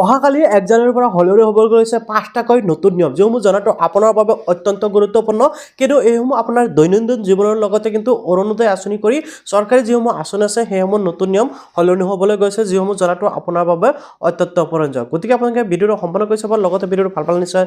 অহাকালি এক জানুৱাৰীৰ পৰা হলৰি হ'বলৈ গৈছে পাঁচটাকৈ নতুন নিয়ম, যিসমূহ জনাটো আপোনাৰ বাবে অত্যন্ত গুৰুত্বপূৰ্ণ। কিন্তু এইসমূহ আপোনাৰ দৈনন্দিন জীৱনৰ লগতে কিন্তু অৰুণোদয় আঁচনি কৰি চৰকাৰী যিসমূহ আঁচনি আছে, সেইসমূহ নতুন নিয়ম সলনি হ'বলৈ গৈছে, যিসমূহ জনাটো আপোনাৰ বাবে অত্যন্ত প্ৰয়োজন গতিকে আপোনালোকে ভিডিঅ'টো সম্পূৰ্ণ কৰি চাব, লগতে ভিডিঅ'টো ভালো পালে নিশ্চয়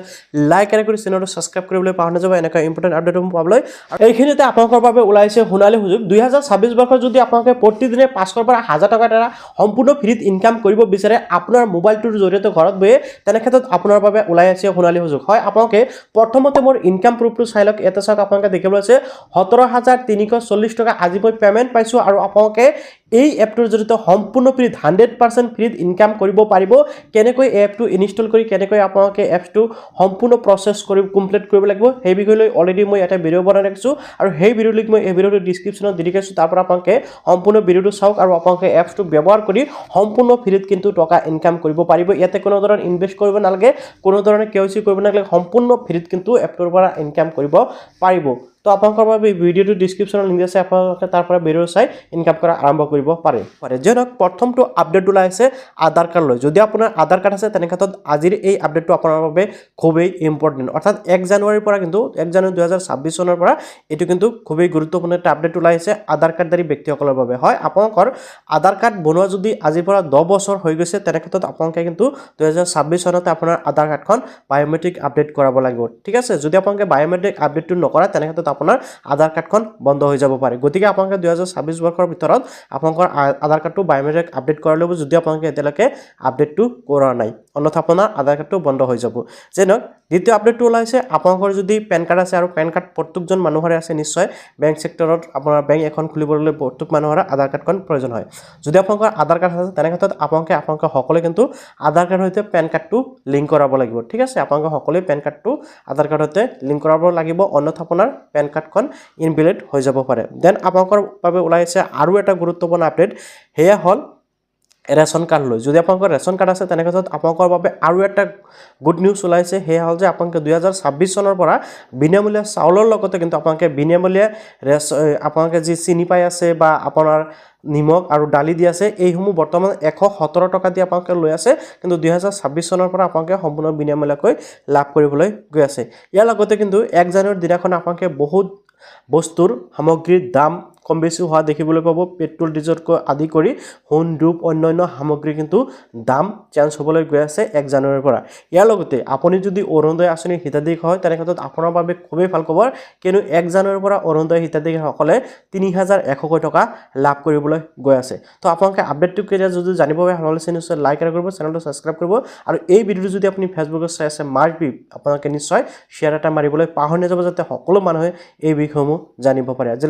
লাইক আৰু কৰি চেনেলটো ছাবস্ক্ৰাইব কৰিবলৈ পাহৰি নাযাব, এনেকুৱা ইম্পৰ্টেণ্ট আপডেটসমূহ পাবলৈ। এইখিনিতে আপোনালোকৰ বাবে ওলাইছে সোণালী সুযোগ। দুহেজাৰ ছাব্বিছ বৰ্ষত যদি আপোনালোকে প্ৰতিদিনে পাঁচশৰ পৰা হাজাৰ টকাৰ দ্বাৰা সম্পূৰ্ণ ফ্ৰীত ইনকাম কৰিব বিচাৰে, আপোনাৰ মোবাইলটোৰ জৰিয়তে ঘৰত বহিয়ে তেনে ক্ষেত্ৰত আপোনাৰ বাবে ওলাই আছে সোণালী সুযোগ। হয়, আপোনালোকে প্ৰথমতে মোৰ ইনকাম প্ৰুফটো চাই লওক। এটা চাওক, আপোনালোকে দেখিবলৈ আছে সোতৰ হাজাৰ তিনিশ চল্লিছ টকা আজি মই পে'মেণ্ট পাইছোঁ আৰু আপোনালোকে এই এপটোৰ জৰিয়তে সম্পূৰ্ণ ফ্ৰীত হাণ্ড্ৰেড পাৰ্চেণ্ট ফ্ৰীত ইনকাম কৰিব পাৰিব। কেনেকৈ এপটো ইনষ্টল কৰি, কেনেকৈ আপোনালোকে এপছটো সম্পূৰ্ণ প্ৰচেছ কৰি কমপ্লিট কৰিব লাগিব, সেই বিষয়লৈ অলৰেডি মই এটা ভিডিঅ' বনাই ৰাখিছোঁ। আৰু সেই ভিডিঅ' লিংক মই এই ভিডিঅ'টো ডিছক্ৰিপশ্যনত দি ৰাখিছোঁ। তাৰ পৰা আপোনালোকে সম্পূৰ্ণ ভিডিঅ'টো চাওক আৰু আপোনালোকে এপছটো ব্যৱহাৰ কৰি সম্পূৰ্ণ ফ্ৰীত কিন্তু টকা ইনকাম কৰিব পাৰিব। ইয়াতে কোনো ধৰণৰ ইনভেষ্ট কৰিব নালাগে, কোনো ধৰণে কে চি কৰিব নালাগে, সম্পূৰ্ণ ফ্ৰীত কিন্তু এপটোৰ পৰা ইনকাম কৰিব পাৰিব। তো আপোনালোকৰ বাবে ভিডিঅ'টো ডিছক্ৰিপশ্যনত লিংক আছে, আপোনালোকে তাৰ পৰা ভিডিঅ' চাই ইনকাম কৰা আৰম্ভ কৰিব পাৰে। পাৰে। যে ধৰক প্ৰথমটো আপডেট ওলাই আছে আধাৰ কাৰ্ড লৈ। যদি আপোনাৰ আধাৰ কাৰ্ড আছে, তেনে ক্ষেত্ৰত আজিৰ এই আপডেটটো আপোনাৰ বাবে খুবেই ইম্পৰ্টেণ্ট অৰ্থাৎ এক জানুৱাৰীৰ পৰা কিন্তু, এক জানুৱাৰী দুহেজাৰ ছাব্বিছ চনৰ পৰা এইটো কিন্তু খুবেই গুৰুত্বপূৰ্ণ এটা আপডেট ওলাই আছে আধাৰ কাৰ্ডধাৰী ব্যক্তিসকলৰ বাবে। হয়, আপোনালোকৰ আধাৰ কাৰ্ড বনোৱা যদি আজিৰ পৰা দহ বছৰ হৈ গৈছে, তেনে ক্ষেত্ৰত আপোনালোকে কিন্তু দুহেজাৰ ছাব্বিছ চনতে আপোনাৰ আধাৰ কাৰ্ডখন বায়'মেট্ৰিক আপডেট কৰাব লাগিব। ঠিক আছে? যদি আপোনালোকে বায়'মেট্ৰিক আপডেটটো নকৰে, তেনে ক্ষেত্ৰত আপোনাৰ আধাৰ কাৰ্ডখন বন্ধ হৈ যাব পাৰে। গতিকে আপোনালোকে দুহেজাৰ ছাব্বিছ বৰ্ষৰ ভিতৰত আপোনালোকৰ আধাৰ কাৰ্ডটো বায়'মেট্ৰিক আপডেট কৰা লাগিব যদি আপোনালোকে এতিয়ালৈকে আপডেটটো কৰা নাই, অন্যথা আপোনাৰ আধাৰ কাৰ্ডটো বন্ধ হৈ যাব। যে নহওক দ্বিতীয় আপডেটটো ওলাইছে আপোনালোকৰ যদি পেন কাৰ্ড আছে আৰু পেন কাৰ্ড প্ৰত্যেকজন মানুহৰে আছে, নিশ্চয় বেংক ছেক্টৰত আপোনাৰ বেংক এখন খুলিবলৈ প্ৰত্যেক মানুহৰে আধাৰ কাৰ্ডখন প্ৰয়োজন হয়। যদি আপোনালোকৰ আধাৰ কাৰ্ড আছে, তেনে ক্ষেত্ৰত আপোনালোকে আপোনালোকে সকলোৱে কিন্তু আধাৰ কাৰ্ডৰ সৈতে পেন কাৰ্ডটো লিংক কৰাব লাগিব। ঠিক আছে? আপোনালোকে সকলোৱে পেন কাৰ্ডটো আধাৰ কাৰ্ডৰ সৈতে লিংক কৰাব লাগিব, অন্যথা আপোনাৰ পেন কাৰ্ডখন ইনভেলিড হৈ যাব পাৰে। দেন আপোনালোকৰ বাবে ওলাই আছে আৰু এটা গুৰুত্বপূৰ্ণ আপডেট সেয়া হ'ল ৰেচন কাৰ্ড লৈ যদি আপোনালোকৰ ৰেচন কাৰ্ড আছে তেনে ক্ষেত্ৰত আপোনালোকৰ বাবে আৰু এটা গুড নিউজ ওলাইছে, সেয়া হ'ল যে আপোনালোকে দুহেজাৰ ছাব্বিছ চনৰ পৰা বিনামূলীয়া চাউলৰ লগতে কিন্তু আপোনালোকে বিনামূলীয়া ৰেচ আপোনালোকে যি চিনি পাই আছে বা আপোনাৰ নিমখ আৰু দালি দি আছে, এইসমূহ বৰ্তমান এশ সোতৰ টকা দি আপোনালোকে লৈ আছে, কিন্তু দুহেজাৰ ছাব্বিছ চনৰ পৰা আপোনালোকে সম্পূৰ্ণ বিনামূলীয়াকৈ লাভ কৰিবলৈ গৈ আছে। ইয়াৰ লগতে কিন্তু এক জানুৱাৰীৰ দিনাখন আপোনালোকে বহুত বস্তুৰ সামগ্ৰীৰ দাম কম বেছি হোৱা দেখিবলৈ পাব। পেট্ৰল ডিজেলকৈ আদি কৰি সোণ, ৰূপ, অন্যান্য সামগ্ৰী কিন্তু দাম চেঞ্জ হ'বলৈ গৈ আছে এক জানুৱাৰীৰ পৰা। ইয়াৰ লগতে আপুনি যদি অৰুণোদয় আঁচনিৰ হিতাধিকাৰী হয়, তেনে ক্ষেত্ৰত আপোনাৰ বাবে খুবেই ভালো খবৰ। কিয়নো এক জানুৱাৰীৰ পৰা অৰুণোদয় হিতাধিকাৰীসকলে তিনি হাজাৰ এশকৈ টকা লাভ কৰিবলৈ গৈ আছে। তো আপোনালোকে আপডেটটো কেতিয়া যদি জানিব পাৰে হৈছে নিশ্চয় লাইক আৰু কৰিব, চেনেলটো ছাবস্ক্ৰাইব কৰিব। আৰু এই ভিডিঅ'টো যদি আপুনি ফেচবুকত চাই আছে মাৰ্ক বি আপোনালোকে নিশ্চয় শ্বেয়াৰ এটা মাৰিবলৈ পাহৰি নাযাব, যাতে সকলো মানুহে এই বিষয়সমূহ জানিব পাৰে। আজিলৈ